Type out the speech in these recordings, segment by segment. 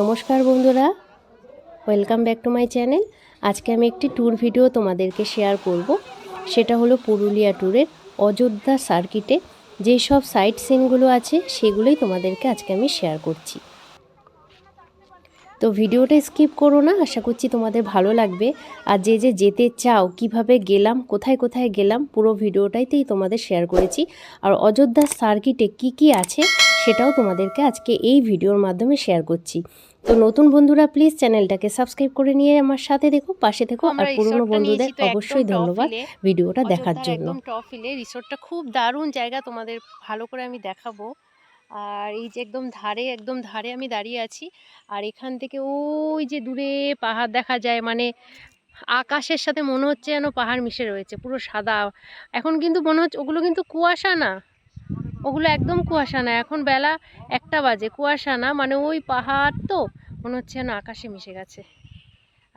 নমস্কার বন্ধুরা welcome back to my channel আজকে আমি একটি ট্যুর ভিডিও তোমাদেরকে শেয়ার করব। সেটা হলো পুরুলিয়া ট্যুরের অযোধ্যা সার্কিটে যেই সব সাইট সিনগুলো আছে, সেগুলোই তোমাদেরকে আজকে আমি শেয়ার করছি। তো ভিডিওটা স্কিপ করো না, আশা করছি তোমাদের ভালো লাগবে। আর যে যে যেতে চাও, কীভাবে গেলাম, কোথায় কোথায় গেলাম, পুরো ভিডিওটাইতেই তোমাদের শেয়ার করেছি। আর অযোধ্যা সার্কিটে কি কি আছে সেটাও তোমাদেরকে আজকে এই ভিডিওর মাধ্যমে শেয়ার করছি। তো নতুন বন্ধুরা প্লিজ চ্যানেলটাকে সাবস্ক্রাইব করে নিয়ে আমার সাথে দেখো পাশে থেকো আর পুরনো বন্ধুদের অবশ্যই ধন্যবাদ ভিডিওটা দেখার জন্য। একদম টপ হিলে রিসোর্টটা খুব দারুণ জায়গা তোমাদের ভালো করে আমি দেখাবো। আর এই যে একদম ধারে একদম ধারে আমি দাঁড়িয়ে আছি। আর এখান থেকে ওই যে দূরে পাহাড় দেখা যায় মানে আকাশের সাথে মনে হচ্ছে যেন পাহাড় মিশে রয়েছে পুরো সাদা। এখন কিন্তু মনে হচ্ছে ওগুলো কিন্তু কুয়াশা না। ওগুলো একদম কুয়াশা না। এখন বেলা একটা বাজে, কুয়াশা না মানে ওই পাহাড় তো, মনে হচ্ছে যেন আকাশে মিশে গেছে।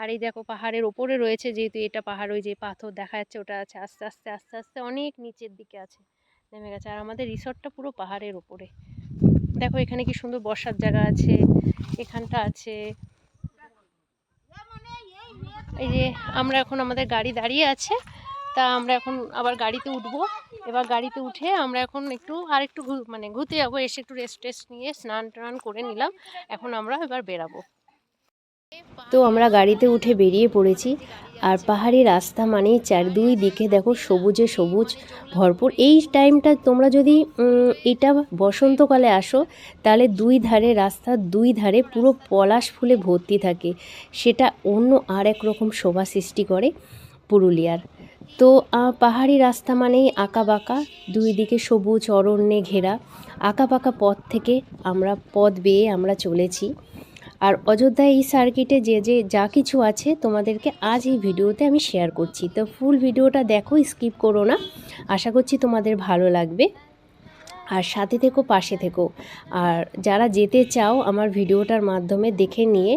আর এই দেখো পাহাড়ের ওপরে রয়েছে যেহেতু এটা পাহাড়, ওই যে পাথর দেখা যাচ্ছে, ওটা আছে আস্তে আস্তে আস্তে আস্তে অনেক নিচের দিকে আছে, নেমে গেছে। আর আমাদের রিসর্টটা পুরো পাহাড়ের ওপরে। দেখো এখানে কি সুন্দর বসার জায়গা আছে, এখানটা আছে। এই যে আমরা এখন আমাদের গাড়ি দাঁড়িয়ে আছে। তা আমরা এখন আবার গাড়িতে উঠবো। এবার গাড়িতে উঠে আমরা এখন একটু আর একটু মানে ঘুরতে যাব, এসে একটু রেস্ট টেস্ট নিয়ে স্নান টান করে নিলাম। এখন আমরা এবার বেরাবো। তো আমরা গাড়িতে উঠে বেরিয়ে পড়েছি। আর পাহাড়ি রাস্তা মানেই চার দুই দিকে দেখো সবুজে সবুজ ভরপুর। এই টাইমটা তোমরা যদি এটা বসন্তকালে আসো, তাহলে দুই ধারে রাস্তার দুই ধারে পুরো পলাশ ফুলে ভর্তি থাকে। সেটা অন্য আর এক রকম শোভা সৃষ্টি করে পুরুলিয়ার। তো পাহাড়ি রাস্তা মানেই আঁকা বাঁকা দুই দিকে সবুজ অরণ্যে ঘেরা। আঁকা বাঁকা পথ থেকে আমরা পথ বেয়ে আমরা চলেছি। আর অযোধ্যা এই সার্কিটে যে যে, যা কিছু আছে তোমাদেরকে আজ এই ভিডিওতে আমি শেয়ার করছি। তো ফুল ভিডিওটা দেখো স্কিপ করো না। আশা করছি তোমাদের ভালো লাগবে। আর সাথে থেকো, পাশে থেকো। আর যারা যেতে চাও আমার ভিডিওটার মাধ্যমে দেখে নিয়ে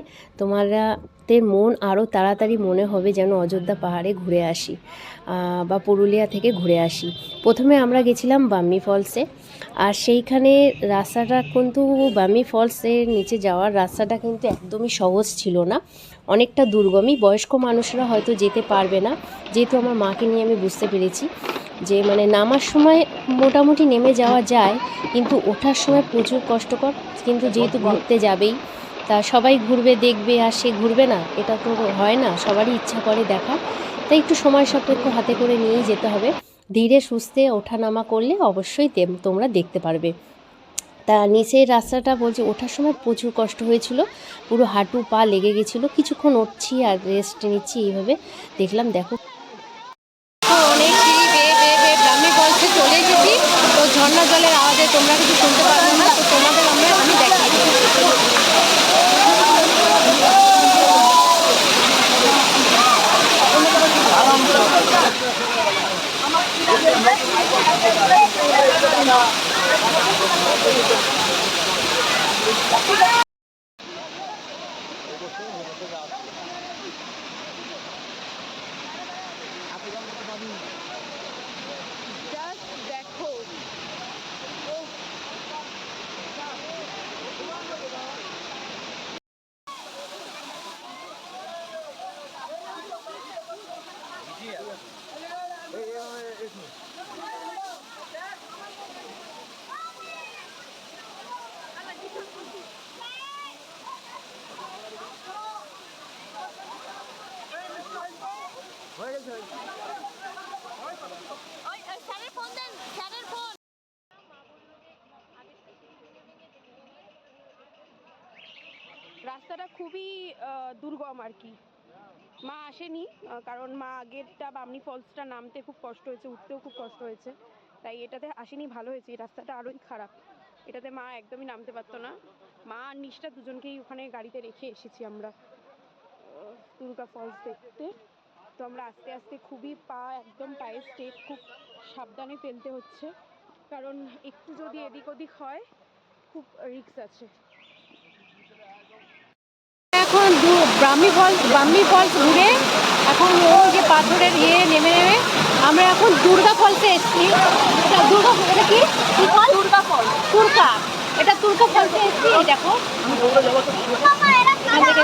তোমাদের মন আরও তাড়াতাড়ি মনে হবে যেন অযোধ্যা পাহাড়ে ঘুরে আসি বা পুরুলিয়া থেকে ঘুরে আসি। প্রথমে আমরা গেছিলাম বাম্মি ফলসে, আর সেইখানে রাস্তাটা কিন্তু বামি ফলসের নিচে যাওয়ার রাস্তাটা কিন্তু একদমই সহজ ছিল না। অনেকটা দুর্গমই, বয়স্ক মানুষরা হয়তো যেতে পারবে না, যেহেতু আমার মাকে নিয়ে আমি বুঝতে পেরেছি যে মানে নামার সময় মোটামুটি নেমে যাওয়া যায়, কিন্তু ওঠার সময় প্রচুর কষ্টকর, কিন্তু যেহেতু ঘুরতে যাবেই তা সবাই ঘুরবে দেখবে আর সে ঘুরবে না এটা তো হয় না সবারই ইচ্ছা করে দেখা তাই একটু সময় সাপেক্ষ হাতে করে নিয়েই যেতে হবে ধীরে সুস্থে ওঠানামা করলে অবশ্যই তোমরা দেখতে পারবে তা নিচের রাস্তাটা বলছি ওঠার সময় প্রচুর কষ্ট হয়েছিল পুরো হাঁটু পা লেগে গেছিল কিছুক্ষণ উঠছি আর রেস্ট নিচ্ছি এইভাবে দেখলাম দেখো অনেক ঝর্ণা জলের আওয়াজে তোমরা কিছু শুনতে পারবে না 감사합니다. রাস্তাটা খুবই দুর্গম আর কি। মা আসেনি কারণ মা আগেরটা বামনি ফলসটা নামতে খুব কষ্ট হয়েছে, উঠতেও খুব কষ্ট হয়েছে। তাই এটাতে আসেনি, ভালো হয়েছে। এই রাস্তাটা আরোই খারাপ। এটাতে মা একদমই নামতে পারতো না। মা আর নিষ্ঠা দুজনকেই ওখানে গাড়িতে রেখে এসেছি আমরা দুর্গা ফলস দেখতে। তো আমরা আস্তে আস্তে খুবই পা একদম পায়ের স্টেপ খুব সাবধানে ফেলতে হচ্ছে। কারণ একটু যদি এদিক ওদিক হয় খুব রিস্ক আছে। এখন দু- ব্রাহ্মী ফলস ব্রাহ্মী ফলস ঘুরে এখন ওই যে পাথরের ইয়ে নেমে নেমে আমরা এখন দুর্গা ফলসে এসেছি। এটা দুর্গা এটা কি? দুর্গা ফল দুর্গা। এটা তুলকা ফলসে এসছি। এই দেখো। এখান থেকে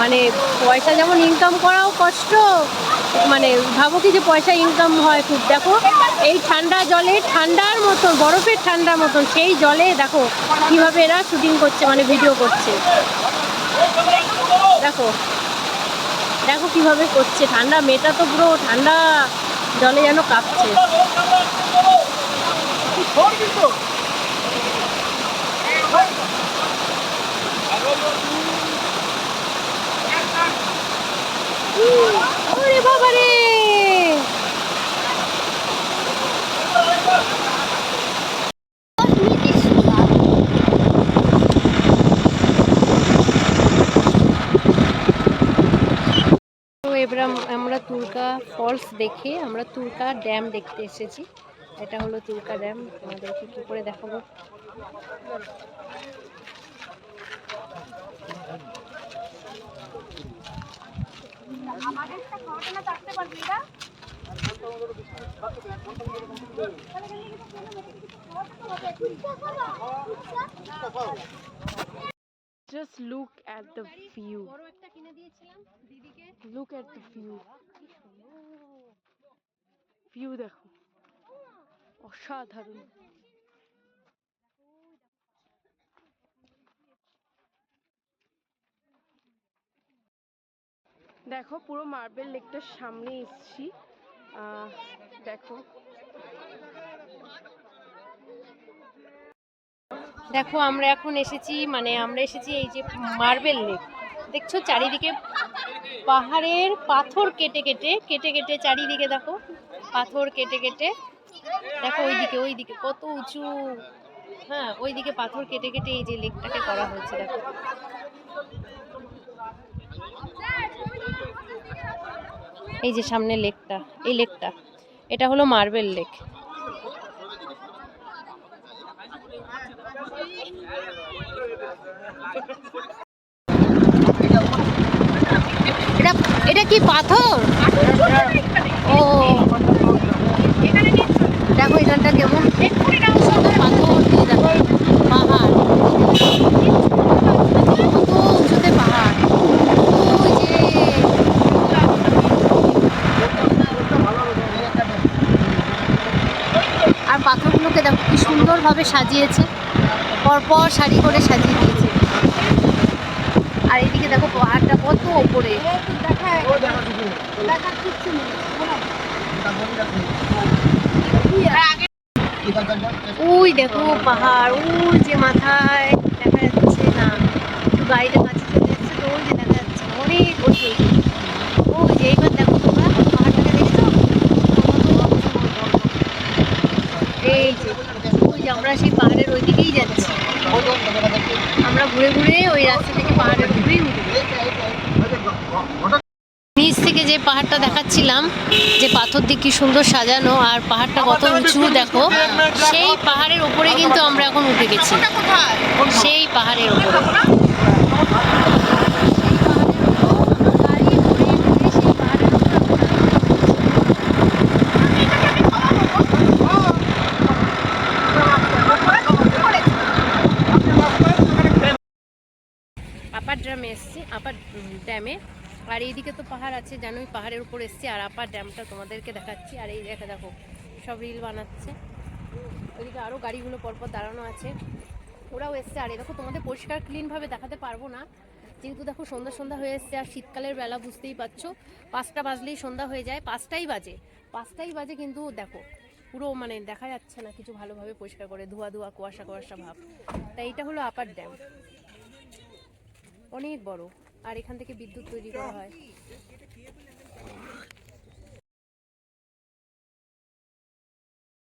মানে পয়সা যেমন ইনকাম করাও কষ্ট মানে ভাবো কি যে পয়সা ইনকাম হয় খুব। দেখো, এই ঠান্ডা জলে ঠান্ডার মতন, বরফের ঠান্ডার মতন, সেই জলে দেখো কীভাবে এরা শুটিং করছে মানে ভিডিও করছে। দেখো দেখো কীভাবে করছে, ঠান্ডা মেয়েটা তো পুরো ঠান্ডা জলে যেন কাঁপছে। ওরে বাবা রে। এবার আমরা তুরকা ফলস দেখে আমরা তুরকা ড্যাম দেখতে এসেছি। এটা হলো তুরকা ড্যাম। আমাদেরকে কি করে দেখাবো? বড় একটা কিনে দিয়েছিলাম দিদিকে look at the view view দেখো। অসাধারণ। দেখো, পুরো মার্বেল লেকটার সামনে এসছি। দেখো। দেখো, আমরা এখন এসেছি মানে আমরা এসেছি এই যে মার্বেল লেক। দেখছ, চারিদিকে পাহাড়ের পাথর কেটে কেটে কেটে কেটে চারিদিকে দেখো, পাথর কেটে কেটে। দেখো, ওইদিকে ওইদিকে কত উঁচু। হ্যাঁ ওইদিকে পাথর কেটে কেটে এই যে লেকটাকে করা হয়েছে, দেখো। এই যে সামনে লেকটা, এই লেকটা, এটা হলো মার্বেল লেক। এটা এটা কি পাথর? ও। দেখো এখানটা কেমন। পাথর দিয়ে দেখো। পাহাড় কত উঁচুতে পাহাড় ওই যে আর পাথরগুলোকে দেখো কি সুন্দরভাবে সাজিয়েছে। পরপর শাড়ি করে সাজিয়ে দিয়েছে। আর এদিকে দেখো পাহাড়টা কত ওপরে। ওই দেখো পাহাড়, ওই যে মাথায় দেখা যাচ্ছে না একটু গাড়িটা কাছে চলে এসছে তো ওই যে দেখা যাচ্ছে না, অনেক উঁচু ওই যে এইবার দেখো তোমরা পাহাড়টাকে দেখছ এই যে ওই যে আমরা সেই পাহাড়ের ওই দিকেই যাচ্ছি। আমরা ঘুরে ঘুরে ওই রাস্তা থেকে পাহাড়ের উপরেই নিচ থেকে যে পাহাড়টা দেখাচ্ছিলাম, যে পাথর দিয়ে কি সুন্দর সাজানো আর পাহাড়টা কত উঁচু দেখো, সেই পাহাড়ের উপরে কিন্তু আমরা এখন উঠে গেছি। সেই পাহাড়ের উপরে আপার ড্যামে এসছি আপার ড্যামে। আর এইদিকে তো পাহাড় আছে, জানোই পাহাড়ের উপর এসছি, আর আপার ড্যামটা তোমাদেরকে দেখাচ্ছি। আর এই দেখে দেখো, সব রিল বানাচ্ছে। ওইদিকে আরও গাড়িগুলো পরপর দাঁড়ানো আছে। ওরাও এসছে। আর এই দেখো, তোমাদের পরিষ্কার ক্লিনভাবে দেখাতে পারব না। যেহেতু দেখো, সন্ধ্যা সন্ধ্যা হয়ে এসছে, আর শীতকালের বেলা বুঝতেই পারছ। পাঁচটা বাজলেই সন্ধ্যা হয়ে যায়। পাঁচটাই বাজে। পাঁচটাই বাজে কিন্তু দেখো, পুরো মানে দেখা যাচ্ছে না কিছু ভালোভাবে পরিষ্কার করে, ধোয়া ধোয়া, কুয়াশা কুয়াশা ভাব। তাই এটা হলো আপার ড্যাম। অনেক বড়। আর এখান থেকে বিদ্যুৎ তৈরি করা হয়।